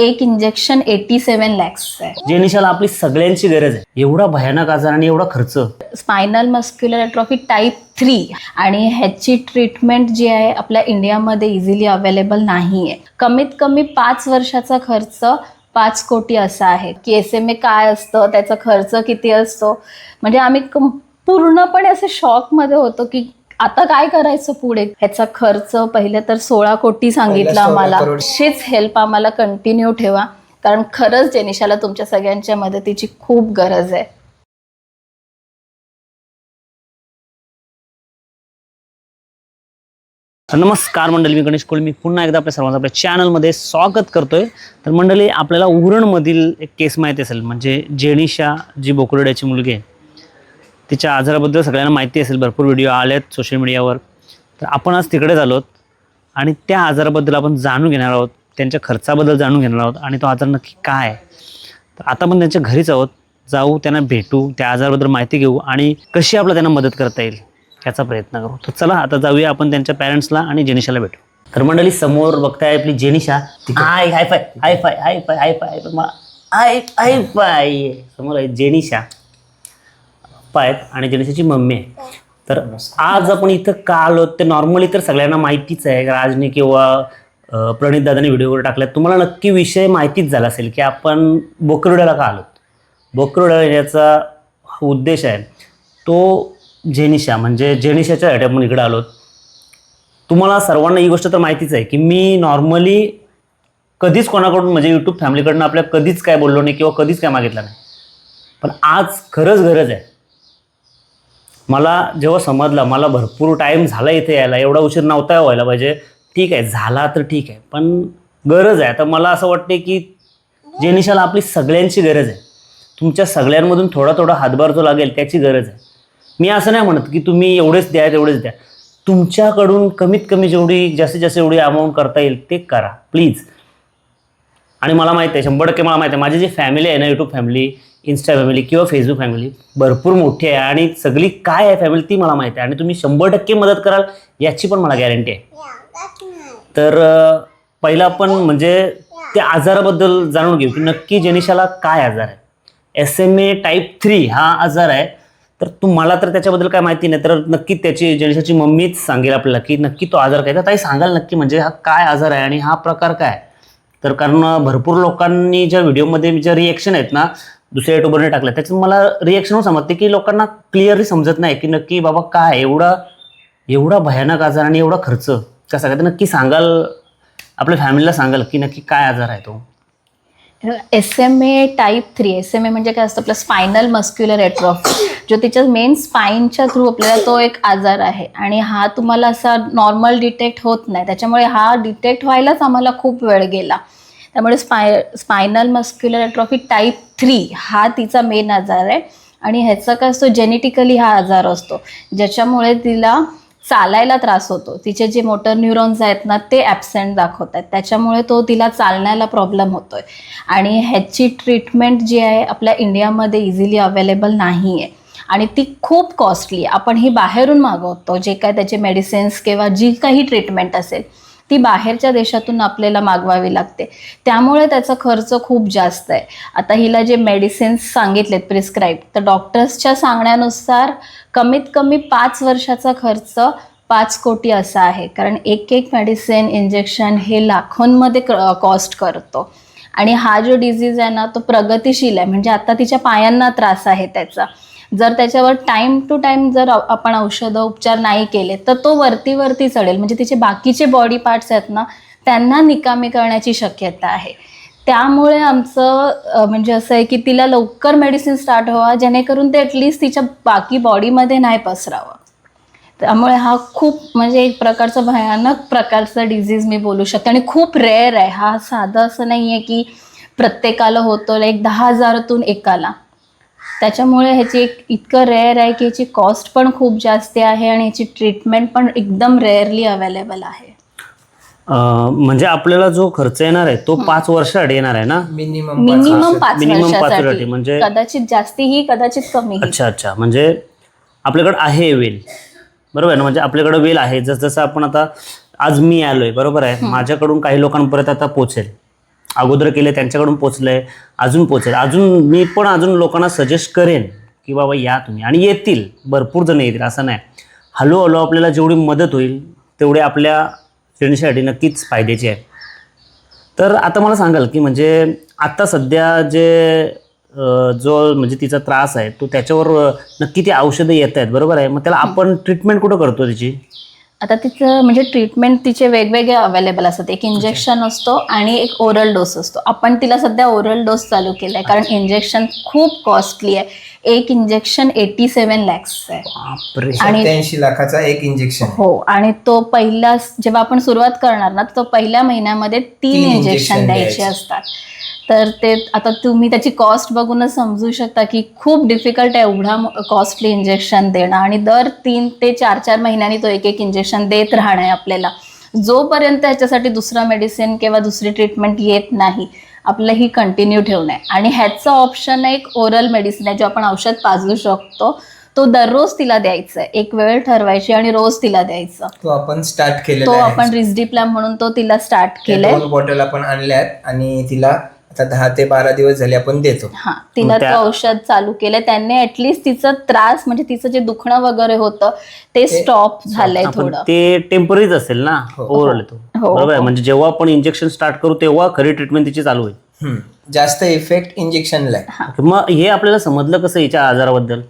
एक injection eighty सेवन लॅक्स आहे जेनिशाला आपली सगळ्यांची गरज आहे. एवढा भयानक आजार आणि एवढा खर्च. Spinal muscular atrophy type three आणि ह्याची ट्रीटमेंट जी आहे आपल्या इंडियामध्ये इझिली अवेलेबल नाही आहे कमीत कमी पाच वर्षाचा खर्च पाच कोटी असा आहे. की एस एम ए काय असतं त्याचा खर्च किती असतो? म्हणजे आम्ही पूर्णपणे असे शॉकमध्ये होतो की आता काय करायचं पुढे? ह्याचा खर्च पहिले तर सोळा कोटी सांगितलं आम्हाला. अशीच हेल्प आम्हाला कंटिन्यू ठेवा. कारण खरंच जेनिशाला तुमच्या सगळ्यांच्या मदतीची खूप गरज आहे. नमस्कार मंडळी मी गणेश कोळी मी पुन्हा एकदा आपल्या सर्वांचं आपल्या चॅनलमध्ये स्वागत करतोय. तर मंडळी आपल्याला उरणमधील एक केस माहिती असेल. म्हणजे जेनिशा जी बोकुर्ड्याची मुलगी आहे. तिच्या आजाराबद्दल सगळ्यांना माहिती असेल भरपूर व्हिडिओ आलेत सोशल मीडियावर तर आपण आज तिकडेच आलोत आणि त्या आजाराबद्दल आपण जाणून घेणार आहोत त्यांच्या खर्चाबद्दल जाणून घेणार आहोत आणि तो आजार नक्की काय आहे तर आता आपण त्यांच्या घरीच आहोत जाऊ त्यांना भेटू त्या आजाराबद्दल माहिती घेऊ आणि कशी आपल्याला त्यांना मदत करता येईल याचा प्रयत्न करू तर चला आता जाऊया आपण त्यांच्या पॅरेंट्सला आणि जेनिशाला भेटू तर मंडळी समोर बघताय आपली Jenisha high high five high five high five high five high high five समोर आहे जेनिशा पप्पा आहेत आणि जेनिशाची मम्मी आहे. तर आज आपण इथं का आलो? ते नॉर्मली तर सगळ्यांना माहितीच आहे. राजने किंवा प्रणित दादाने व्हिडिओ वगैरे टाकल्यात तुम्हाला नक्की विषय माहितीच झाला असेल की आपण बोकरवड्याला का आलोत? बोकरवड्याला येण्याचा उद्देश आहे तो जेनिशा म्हणजे जेनिशाच्यासाठी आपण इकडे आलोत. तुम्हाला सर्वांना ही गोष्ट तर माहितीच आहे की मी नॉर्मली कधीच कोणाकडून म्हणजे यूट्यूब फॅमिलीकडनं आपल्या कधीच काय बोललो नाही किंवा कधीच काय मागितलं नाही. पण आज खरंच गरज आहे. मला जेव्हा समजलं मला भरपूर टाईम झाला इथे यायला एवढा उशीर नव्हता व्हायला पाहिजे. ठीक आहे झाला तर ठीक आहे पण गरज आहे. तर मला असं वाटते की जेनिशाला आपली सगळ्यांची गरज आहे तुमच्या सगळ्यांमधून थोडा थोडा हातभार जो लागेल त्याची गरज आहे. मी असं नाही म्हणत की तुम्ही एवढेच द्या तेवढेच द्या. तुमच्याकडून कमीत कमी जेवढी जास्तीत जास्त एवढी अमाऊंट करता येईल ते करा प्लीज आणि मला माहिती आहे शंभर टक्के मला माहिती आहे माझी जी फॅमिली आहे ना यूट्यूब फॅमिली इन्स्टा फॅमिली किंवा फेसबुक फॅमिली भरपूर मोठी आहे आणि सगळी काय आहे फॅमिली ती मला माहिती आहे. आणि तुम्ही शंभर टक्के मदत कराल याची पण मला गॅरंटी आहे. तर पहिलं आपण म्हणजे त्या आजाराबद्दल जाणून घेऊ की नक्की जेनिशाला काय आजार आहे. S M A type three हा आजार आहे. तर तुम्हाला तर त्याच्याबद्दल काय माहिती नाही तर नक्की त्याची जेनिशाची मम्मीच सांगेल आपल्याला की नक्की तो आजार काय तर ताई सांगाल नक्की म्हणजे हा काय आजार आहे आणि हा प्रकार काय? तर कारण भरपूर लोकांनी ज्या व्हिडिओमध्ये ज्या रिएक्शन आहेत ना दुसऱ्या युट्यूबरने टाकलं. त्याच्यात मला रिएक्शन समजते की लोकांना क्लिअरली समजत नाही की नक्की बाबा काय एवढा एवढा भयानक आजार आणि एवढा खर्च कसा काय तर नक्की सांगाल आपल्या फॅमिलीला सांगाल की नक्की काय आजार आहे तो? S M A type three S M A म्हणजे काय असतं? आपलं स्पायनल मस्क्युलर एट्रॉफी जो तिच्या मेन स्पाईनच्या थ्रू आपल्याला तो एक आजार आहे. आणि हा तुम्हाला असा नॉर्मल डिटेक्ट होत नाही. त्याच्यामुळे हा डिटेक्ट व्हायलाच आम्हाला खूप वेळ गेला. त्यामुळे spi spinal muscular atrophy type three हा तिचा मेन आजार आहे. आणि ह्याचा काय असतो जेनेटिकली हा आजार असतो. ज्याच्यामुळे तिला चालायला त्रास होतो. तिचे जे मोटर न्यूरॉन्स आहेत ना ते ॲबसेंट दाखवत आहेत. त्याच्यामुळे तो तिला चालण्याला प्रॉब्लेम होतो आहे आणि ह्याची ट्रीटमेंट जी आहे आपल्या इंडियामध्ये इझिली अवेलेबल नाही आहे आणि ती खूप कॉस्टली आपण ही बाहेरून मागवतो जे काय त्याचे मेडिसिन्स किंवा जी काही ट्रीटमेंट असेल ती बाहेरच्या देशातून आपल्याला मागवावी लागते. त्यामुळे त्याचा खर्च खूप जास्त आहे. आता हिला जे मेडिसिन्स सांगितलेत प्रिस्क्राईब तर डॉक्टर्सच्या सांगण्यानुसार कमीत कमी पाच वर्षाचा खर्च पाच कोटी असा आहे. कारण एक एक मेडिसिन इंजेक्शन हे लाखोंमध्ये कॉस्ट करतो. आणि हा जो डिझीज आहे ना तो प्रगतिशील आहे. म्हणजे आता तिच्या पायांना त्रास आहे त्याचा. जर त्याच्यावर टाईम टू टाईम जर आपण औषधं उपचार नाही केले तर तो वरती वरती चढेल. म्हणजे तिचे बाकीचे बॉडी पार्ट्स आहेत ना त्यांना निकामी करण्याची शक्यता आहे. त्यामुळे आमचं म्हणजे असं आहे की तिला लवकर मेडिसिन स्टार्ट व्हावा जेणेकरून ते ॲटलिस्ट तिच्या बाकी बॉडीमध्ये नाही पसरावं. त्यामुळे हा खूप म्हणजे एक प्रकारचा भयानक प्रकारचा डिझीज मी बोलू शकते. आणि खूप रेअर आहे. हा साधं असं नाही आहे की प्रत्येकाला होतो लाईक दहा हजारातून एकाला. त्याच्यामुळे ह्याची एक इतकं रेअर आहे की ह्याची कॉस्ट पण खूप जास्त आहे आणि ह्याची ट्रीटमेंट पण एकदम रेअरली अवेलेबल आहे. म्हणजे आपल्याला जो खर्च येणार आहे तो पाच वर्षासाठी येणार आहे ना? मिनिमम मिनिमम पाच पाच वर्षासाठी, वर्षासाठी म्हणजे- कदाचित जास्तीही कदाचित कमीही. अच्छा अच्छा. म्हणजे आपल्याकडे आहे वेल. बरोबर आहे ना? म्हणजे आपल्याकडे वेल आहे. जसं जसं आपण आता आज मी आलोय बरोबर आहे? माझ्याकडून काही लोकांपर्यंत आता पोचेल. अगोदर केले त्यांच्याकडून पोचलंय अजून पोचेल. अजून मी पण अजून लोकांना सजेस्ट करेन की बाबा या तुम्ही. आणि येतील भरपूर जण येतील असं नाही. हळूहळू आपल्याला जेवढी मदत होईल तेवढे आपल्या फ्रेंडसाठी नक्कीच फायद्याची आहे तर आता मला सांगाल की म्हणजे आता सध्या जे जो म्हणजे तिचा त्रास आहे तो त्याच्यावर नक्की ती औषधं येत आहेत बरोबर आहे? मग त्याला आपण ट्रीटमेंट कुठं करतो त्याची? आता तिचं म्हणजे ट्रीटमेंट तिचे वेगवेगळे अवेलेबल असतात. एक इंजेक्शन असतो आणि एक ओरल डोस असतो. आपण तिला सध्या ओरल डोस चालू केला आहे कारण इंजेक्शन खूप कॉस्टली आहे. एक इंजेक्शन एटी सेवन लॅक्स आहे आणि- लाखाचा एक इंजेक्शन हो आणि तो पहिला जेव्हा आपण सुरुवात करणार ना तो पहिल्या महिन्यामध्ये तीन इंजेक्शन द्यायचे. असतात. तर ते आता तुम्ही त्याची कॉस्ट बघूनच समजू शकता की खूप डिफिकल्ट आहे एवढा कॉस्टली इंजेक्शन देणं. आणि दर तीन ते चार चार महिन्यांनी तो एक एक इंजेक्शन देत राहणं आहे आपल्याला. जोपर्यंत ह्याच्यासाठी दुसरा मेडिसिन किंवा दुसरी ट्रीटमेंट येत नाही आपलं ही कंटिन्यू ठेवणं आहे. आणि ह्याचं ऑप्शन एक ओरल मेडिसिन आहे जो आपण औषध पाजू शकतो. तो दररोज तिला द्यायचा आहे. एक वेळ ठरवायची आणि रोज तिला द्यायचं. तो आपण स्टार्ट तो केलेला आपण आहे रिझडिप्लॅम म्हणून तो तिला स्टार्ट केलाय. बॉटल आपण आणल्यात आणि तिला आता दहा ते बारा दिवस झाले आपण देतो. हा तिला मग त्या- तो औषध चालू केलंय त्यांनी ऍटलिस्ट तिचं त्रास म्हणजे तिचं जे दुखणं वगैरे होतं ते स्टॉप झालंय आपण थोडं. ते टेम्पररीच असेल ना? हो. ओव्हरऑल तो. हो, बरोबर आहे. हो. म्हणजे जेव्हा आपण इंजेक्शन स्टार्ट करू तेव्हा खरी ट्रीटमेंट तिची चालू होईल. हम्म. जास्त इफेक्ट इंजेक्शनला आहे. मग हे आपल्याला समजलं कसं याच्या आजाराबद्दल?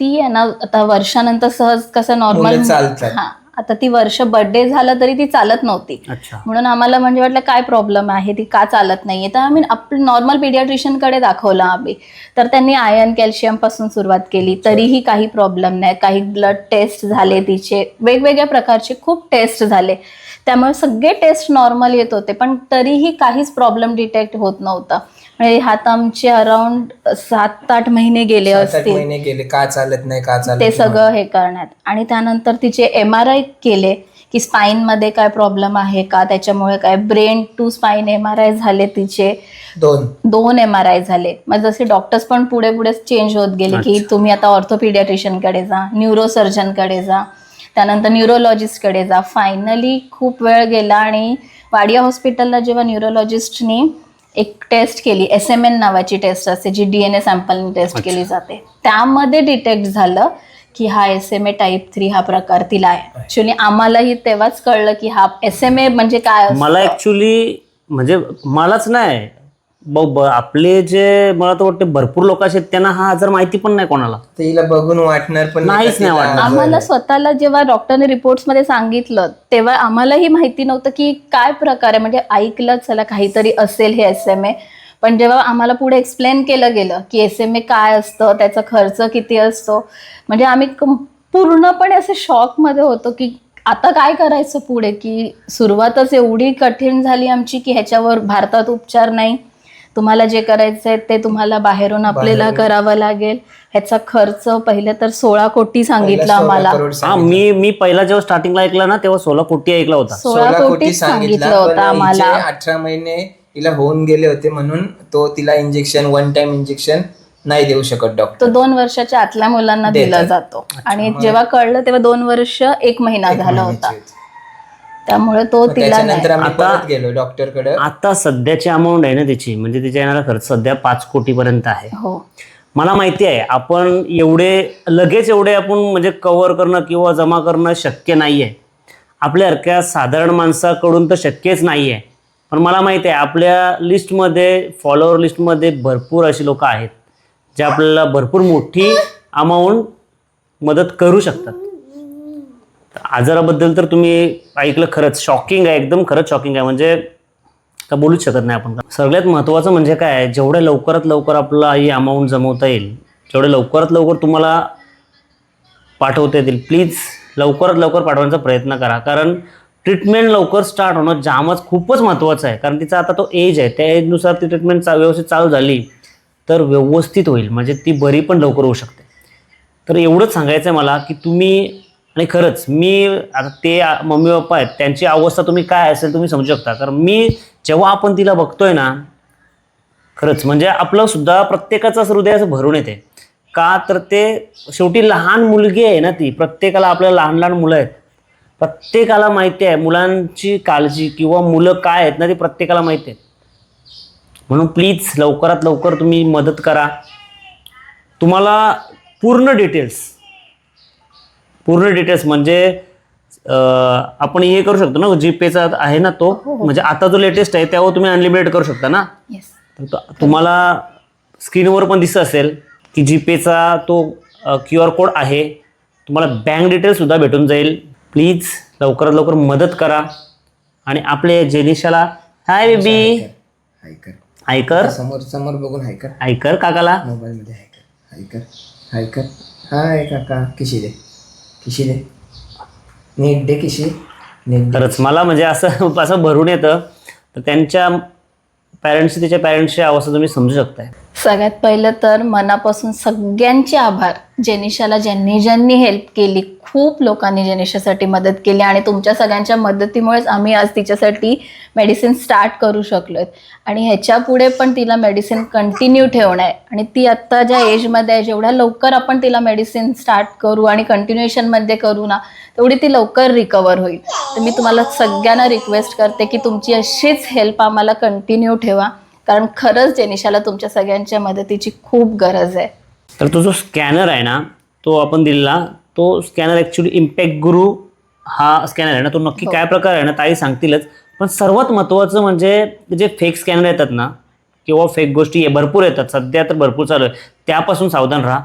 ती आहे ना आता वर्षानंतर सहज कसं नॉर्मल मुलं चालतात. हा. आता ती वर्ष बर्थडे झालं तरी ती चालत नव्हती. म्हणून आम्हाला म्हणजे वाटलं काय प्रॉब्लेम आहे? ती का चालत नाहीये? तर आम्ही आपलं नॉर्मलकडे दाखवलं आम्ही. तर त्यांनी आयर्न कॅल्शियमपासून सुरुवात केली. तरीही काही प्रॉब्लेम नाही. काही ब्लड टेस्ट झाले तिचे. वेगवेगळ्या प्रकारचे खूप टेस्ट झाले. त्यामुळे सगळे टेस्ट नॉर्मल येत होते. पण तरीही काहीच प्रॉब्लेम डिटेक्ट होत नव्हता. म्हणजे हात आमचे अराउंड सात आठ महिने गेले सात आठ असतील. महिने गेले. का चालत नाही का चालत ते नाही. सगळं हे करण्यात. आणि त्यानंतर तिचे एम आर आय केले की स्पाईनमध्ये काय प्रॉब्लेम आहे का? त्याच्यामुळे काय brain to spine M R I झाले तिचे. दोन. दोन एम आर आय झाले. मग जसे डॉक्टर्स पण पुढे पुढे चेंज होत गेले की अच्छा. तुम्ही आता ऑर्थोपिडियाट्रिशियनकडे जा न्यूरोसर्जनकडे जा त्यानंतर न्यूरोलॉजिस्टकडे जा. फायनली खूप वेळ गेला आणि वाडिया हॉस्पिटलला जेव्हा न्यूरोलॉजिस्टनी एक टेस्ट केली एस एम एन नावाची टेस्ट असते जी डी एन ए सॅम्पलनी टेस्ट. केली जाते त्यामध्ये डिटेक्ट झालं की हा S M A type three हा प्रकार तिला आहे ऍक्च्युली आम्हालाही तेव्हाच कळलं की हा एस एम ए म्हणजे काय. मला ऍक्च्युली म्हणजे मलाच नाही ब- ब- आपले जे मला तर वाटतं भरपूर लोक असे आहेत, त्यांना हा आजार माहिती पण नाही कोणाला ते हिला बघून वाटणार पण नाहीच नाही तिला वाटणार. आम्हाला. स्वतःला जेव्हा डॉक्टरने रिपोर्ट्समध्ये सांगितलं तेव्हा आम्हालाही माहिती नव्हतं की काय प्रकार आहे म्हणजे ऐकलं चला काहीतरी असेल हे एस एम ए पण जेव्हा आम्हाला पुढे एक्सप्लेन केलं गेलं की एस एम ए काय असतं त्याचा खर्च किती असतो म्हणजे आम्ही कं- पूर्णपणे असे शॉकमध्ये होतो की आता काय करायचं पुढे की सुरुवातच एवढी कठीण झाली आमची की ह्याच्यावर भारतात उपचार नाही तुम्हाला जे करायचं आहे ते तुम्हाला बाहेरून आपल्याला. करावं लागेल. ह्याचा खर्च पहिले तर सोळा कोटी सांगितलं आम्हाला. हा. मी मी पहिला जेव्हा स्टार्टिंगला ऐकला ना तेव्हा सोळा कोटी ऐकला होता. सोळा कोटीच सांगितलं होतं आम्हाला. अठरा महिने हिला होऊन गेले होते म्हणून तो तिला इंजेक्शन वन टाइम इंजेक्शन नाही देऊ शकत डॉक्टर तो दोन वर्षाच्या आतल्या मुलांना दिला. जातो. आणि जेव्हा कळलं तेव्हा दोन वर्ष एक महिना झाला होता. त्यामुळे तो तिला त्याच्यानंतर नाही आम्ही आता- परत गेलो डॉक्टरकडे आता सध्याची अमाऊंट आहे ना त्याची म्हणजे तिच्या येणारा खर्च सध्या पाच कोटीपर्यंत आहे. हो. मला माहिती आहे आपण एवढे लगेच एवढे आपण म्हणजे कव्हर करणं किंवा जमा करणं शक्य नाही आहे आपल्यासारख्या साधारण माणसाकडून तर शक्यच नाही आहे पण मला माहिती आहे आपल्या लिस्टमध्ये फॉलोअर लिस्टमध्ये भरपूर अशी लोक आहेत जे आपल्याला भरपूर मोठी अमाऊंट मदत करू शकतात. आजाराबद्दल तर तुम्ही ऐकलं खरंच. शॉकिंग आहे एकदम खरंच शॉकिंग आहे. म्हणजे का बोलूच शकत नाही आपण. सगळ्यात महत्त्वाचं म्हणजे काय आहे जेवढ्या लवकरात लवकर आपला ही अमाऊंट जमवता येईल जेवढ्या लवकरात लवकर तुम्हाला पाठवता येतील प्लीज लवकरात लवकर पाठवण्याचा प्रयत्न करा. कारण ट्रीटमेंट लवकर स्टार्ट होणं जामच खूपच महत्त्वाचं आहे. कारण तिचा आता तो एज आहे. त्या एजनुसार ती ट्रीटमेंट चा व्यवस्थित चालू झाली तर व्यवस्थित होईल. म्हणजे ती बरी पण लवकर होऊ शकते. तर एवढंच सांगायचं आहे मला की तुम्ही आणि खरंच मी आता ते मम्मी पप्पा आहेत त्यांची अवस्था तुम्ही काय असेल तुम्ही समजू शकता. कारण मी जेव्हा आपण तिला बघतोय ना खरंच म्हणजे आपलं सुद्धा प्रत्येकाचं असं हृदय असं भरून येते. का तर ते शेवटी लहान मुलगी आहे ना ती प्रत्येकाला आपल्या लहान लहान मुलं आहेत. प्रत्येकाला माहिती आहे मुलांची काळजी किंवा मुलं काय आहेत ना ती प्रत्येकाला माहिती आहेत म्हणून प्लीज लवकरात लवकर तुम्ही मदत करा. तुम्हाला पूर्ण डिटेल्स पूर्ण डिटेल्स म्हणजे आपण हे करू शकतो ना जीपेचा आहे ना तो म्हणजे आता जो लेटेस्ट आहे त्यावर तुम्ही अनलिमिटेड करू शकता ना? तर तुम्हाला स्क्रीनवर पण दिसत असेल की जीपेचा तो क्यू आर कोड आहे तुम्हाला बँक डिटेल्ससुद्धा भेटून जाईल. प्लीज लवकरात लवकर मदत करा. आणि आपले जेनिशाला हाय बेबी हायकर ऐकर समोर समोर बघून हायकर ऐकर काकाला? मोबाईल मध्ये हायकर हायकर हायकर हाय काका किशी दे किशी दे? नीट दे किशी. नीट दे. खरंच मला म्हणजे असं असं भरून येतं. तर त्यांच्या पॅरेंट्सची त्याच्या पॅरेंट्सची अवस्था तुम्ही समजू शकताय. सगळ्यात पहिलं तर मनापासून सगळ्यांचे आभार. जेनिशाला ज्यांनी ज्यांनी हेल्प केली खूप लोकांनी जेनिशासाठी मदत केली आणि तुमच्या सगळ्यांच्या मदतीमुळेच आम्ही आज तिच्यासाठी मेडिसिन स्टार्ट करू शकलो आहेत. आणि ह्याच्या पुढे पण तिला मेडिसिन कंटिन्यू ठेवणं आहे. आणि ती आत्ता ज्या एजमध्ये आहे जेवढ्या लवकर आपण तिला मेडिसिन स्टार्ट करू आणि कंटिन्युएशनमध्ये करू ना तेवढी ती लवकर रिकवर होईल. तर मी तुम्हाला सगळ्यांना रिक्वेस्ट करते की तुमची अशीच हेल्प आम्हाला कंटिन्यू ठेवा. कारण खरंच जेनिशाला तुमच्या सगळ्यांच्या मदतीची खूप गरज आहे. तर तो जो स्कॅनर आहे ना तो आपण दिलेला तो स्कॅनर ॲक्च्युली इम्पॅक्ट गुरु हा स्कॅनर आहे ना तो नक्की काय प्रकार आहे ना ताई सांगतीलच. पण सर्वात महत्त्वाचं म्हणजे जे फेक स्कॅनर येतात ना किंवा फेक गोष्टी ये- भरपूर येतात सध्या तर भरपूर चालू आहे. त्यापासून सावधान राहा.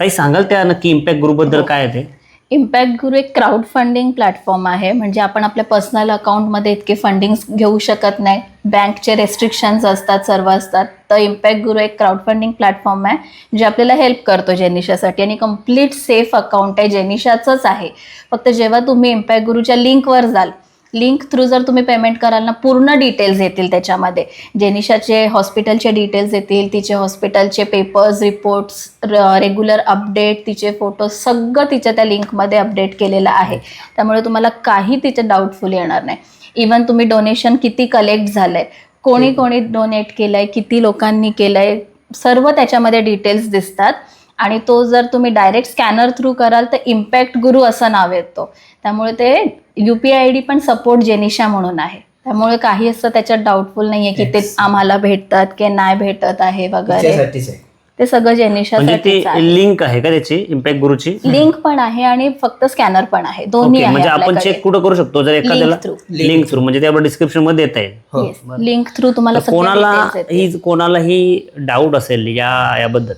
ताई सांगाल त्या नक्की इम्पॅक्ट गुरुबद्दल काय आहे ते? इम्पॅक्ट गुरु एक क्राऊड फंडिंग प्लॅटफॉर्म आहे. म्हणजे आपण आपल्या पर्सनल अकाउंटमध्ये इतके फंडिंग घेऊ शकत नाही. बँकचे रेस्ट्रिक्शन्स असतात सर्व असतात. तर इम्पॅक्ट गुरु एक क्राऊड फंडिंग प्लॅटफॉर्म आहे जे आपल्याला हेल्प करतो जेनिशासाठी. आणि कंप्लीट सेफ अकाउंट आहे जेनिशाचंच आहे. फक्त जेव्हा तुम्ही इम्पॅक्ट गुरुच्या लिंकवर जाल लिंक थ्रू जर तुम्ही पेमेंट कराल ना पूर्ण डिटेल्स येतील त्याच्यामध्ये. जेनिशाचे हॉस्पिटलचे डिटेल्स येतील तिचे हॉस्पिटलचे पेपर्स रिपोर्ट्स रेग्युलर अपडेट तिचे फोटो सगळं तिच्या त्या लिंकमध्ये अपडेट केलेलं आहे. त्यामुळे तुम्हाला काही तिचे डाऊटफुल येणार नाही. इवन तुम्ही डोनेशन किती कलेक्ट झालंय कोणी कोणी डोनेट केलंय किती लोकांनी केलंय सर्व त्याच्यामध्ये डिटेल्स दिसतात. आणि तो जर तुम्ही डायरेक्ट स्कॅनर थ्रू कराल तर इम्पॅक्ट गुरु असं नाव येतो त्यामुळे ते यू पी आय डी पण सपोर्ट जेनिशा म्हणून आहे त्यामुळे काही असं त्याच्यात डाऊटफुल नाहीये की ते. आम्हाला भेटतात की नाही भेटत आहे वगैरे आहे ते सगळं म्हणजे ती लिंक आहे का त्याची इम्पॅक्ट गुरुची लिंक पण आहे आणि फक्त स्कॅनर पण आहे दोन्ही ओके आहे म्हणजे आपण. चेक कुठं करू शकतो जर एखाद्याला. लिंक थ्रू म्हणजे ते आपण डिस्क्रिप्शनमध्ये देता येईल हो Yes. लिंक थ्रू तुम्हाला कोणाला. ही कोणालाही डाऊट असेल या याबद्दल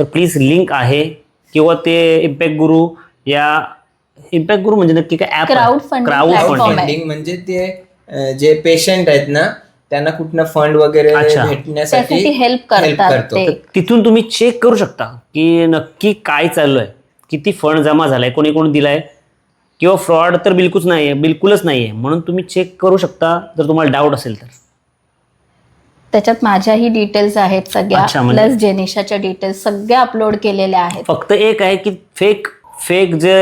तर प्लीज लिंक आहे. किंवा ते इम्पॅक्ट गुरु या इम्पॅक्ट गुरु म्हणजे नक्की काय क्राऊड platform फंडिंग म्हणजे ते अं, जे पेशंट आहेत ना त्यांना कुठनं फंड वगैरे अच्छा. भेटण्यासाठी त्यासाठी help करतात करतो. ते. तिथून तुम्ही चेक करू शकता की नक्की काय चालू आहे किती फंड जमा झालाय कोणी कोणी दिलाय. किंवा फ्रॉड तर बिलकुलच नाही आहे बिलकुलच नाही आहे म्हणून तुम्ही चेक करू शकता. जर तुम्हाला डाऊट असेल तर. त्याच्यात माझ्याही डिटेल्स आहेत सगळ्या. अच्छा, म्हणजे- प्लस जेनिशाच्या डिटेल्स सगळ्या अपलोड केलेल्या आहेत. फक्त एक आहे की फेक फेक जे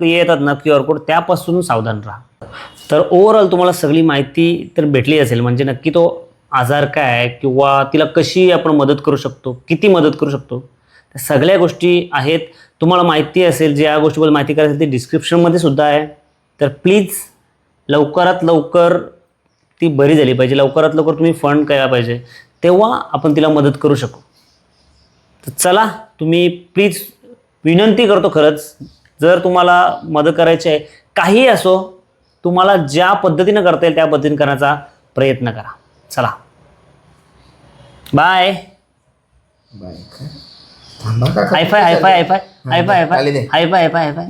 येतात ना क्यू आर कोड त्यापासून सावधान राहा. तर ओव्हरऑल तुम्हाला सगळी माहिती तर भेटली असेल. म्हणजे नक्की तो आजार काय आहे किंवा तिला कशी आपण मदत करू शकतो किती मदत करू शकतो त्या सगळ्या गोष्टी आहेत. तुम्हाला माहिती असेल ज्या गोष्टीबद्दल माहिती करायची असेल ती डिस्क्रिप्शनमध्ये सुद्धा आहे. तर प्लीज लवकरात लवकर ती बरी झाली पाहिजे. लवकरात लवकर तुम्ही फंड केला पाहिजे. तेव्हा आपण तिला मदत करू शकू. तर चला तुम्ही प्लीज विनंती करतो खरंच. जर तुम्हाला मदत करायची आहे काही असो तुम्हाला ज्या पद्धतीनं करता येईल त्या पद्धतीने करण्याचा प्रयत्न करा. चला. Bye bye. High five high five high five high five. High five high five high five high five.